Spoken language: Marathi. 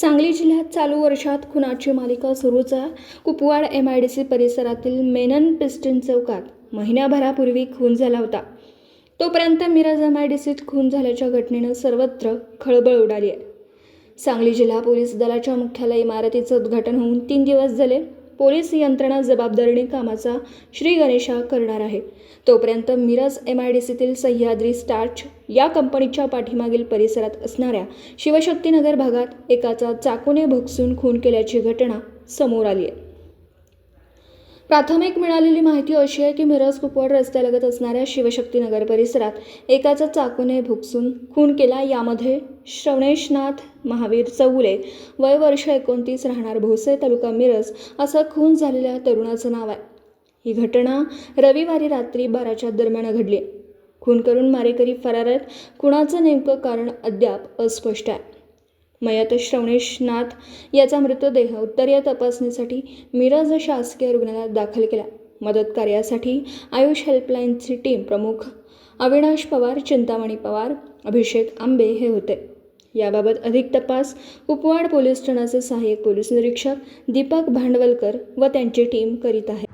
सांगली जिल्ह्यात चालू वर्षात खुनाची मालिका सुरूच आहे. Kupwad M I D C परिसरातील मेनन पिस्टन चौकात महिन्याभरापूर्वी खून झाला होता. तोपर्यंत मिरज एम आय डी सीत खून झाल्याच्या घटनेनं सर्वत्र खळबळ उडाली आहे. सांगली जिल्हा पोलीस दलाच्या मुख्यालय इमारतीचं उद्घाटन होऊन तीन दिवस झाले. पोलीस यंत्रणा जबाबदारीने कामाचा श्री गणेशा करणार आहे. तोपर्यंत मिरज एम आय डी सीतील सह्याद्री स्टार्च या कंपनीच्या पाठीमागील परिसरात असणाऱ्या शिवशक्तीनगर भागात एकाचा चाकूने भुकसून खून केल्याची घटना समोर आली आहे. प्राथमिक मिळालेली माहिती अशी आहे की मिरज कुपवाड रस्त्यालगत असणाऱ्या शिवशक्तीनगर परिसरात एकाचा चाकूने भुकसून खून केला. यामध्ये श्रवणेशनाथ महावीर चौगुले वय वर्ष एकोणतीस राहणार भोसे तालुका मिरज असं खून झालेल्या तरुणाचं नाव आहे. ही घटना रविवारी रात्री बाराच्या दरम्यान घडली. खून करून मारेकरी फरार आहेत. कुणाचं नेमकं कारण अद्याप अस्पष्ट आहे. मयत श्रवणेशनाथ याचा मृतदेह उत्तरीय तपासणीसाठी मिरज शासकीय रुग्णालयात दाखल केला. मदत कार्यासाठी आयुष हेल्पलाईनची टीम प्रमुख अविनाश पवार चिंतामणी पवार अभिषेक आंबे हे होते. याबाबत अधिक तपास उपवाड पोलीस ठाण्याचे सहाय्यक पोलीस निरीक्षक दीपक भांडवलकर व त्यांची टीम करीत आहे.